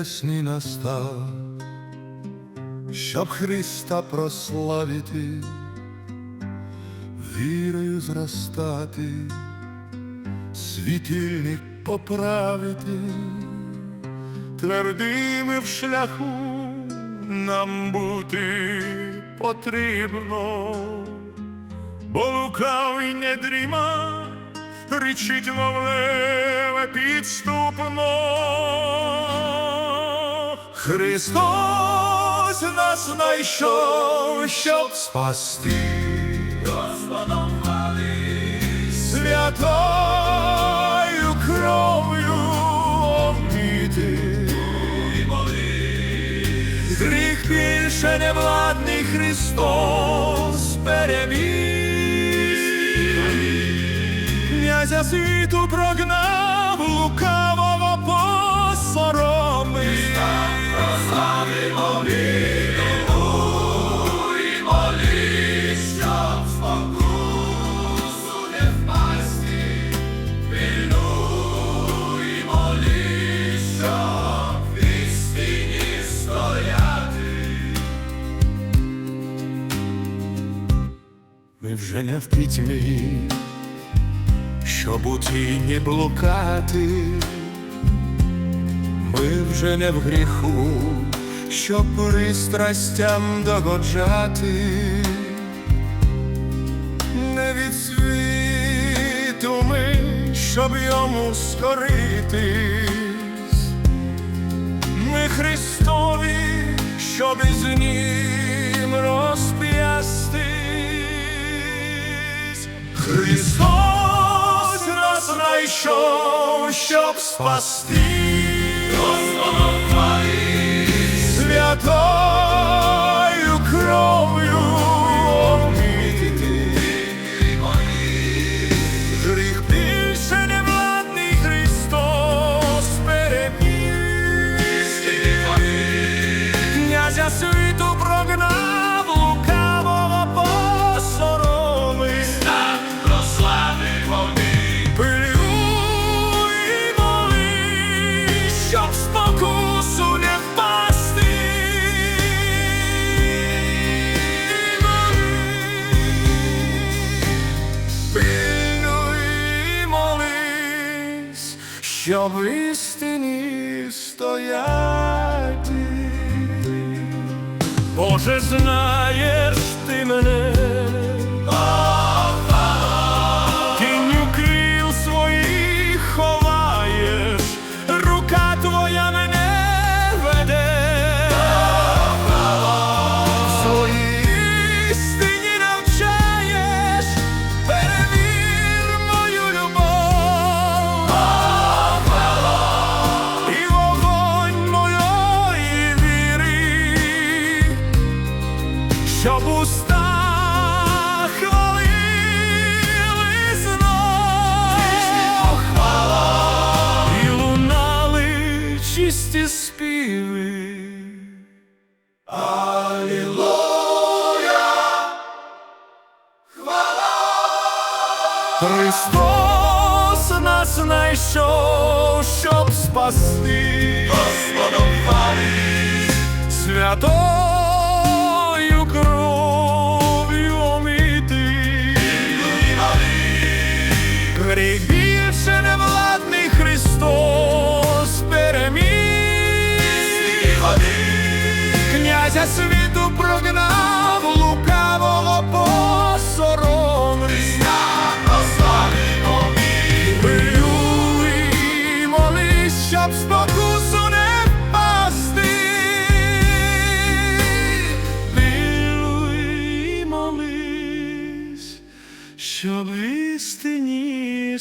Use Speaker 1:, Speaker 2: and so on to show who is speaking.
Speaker 1: ясний настав, щоб Христа прославити, вірою зростати, світильник поправити, твердими в шляху нам бути потрібно, бо лукавий не дріма, речить мовлеве підступно. Христос нас знайшов, щоб спасти. Господом святою кров'ю омити. Гріх більше не владний Христос переміг. Князя світу прогнав, вже не в пітьмі, щоб у тіні блукати, ми вже не в гріху, щоб пристрастям догоджати, не від світу ми, щоб йому скоритись, ми Христові, щоб із ним розп'ястись. Христос нас знайшов, щоб спасти. Святою кров'ю омити. Гріх більше не владний Христос переміг. Князя світу щоб в істині стояти. Боже, знаєш ти мене, чисті співи. Алілуя! Христос нас знайшов, щоб спасти Господом святою Князя світу прогнав, лукавого посоромив. Пилюй і молись, щоб спокусу не впасти. І молись, щоб істині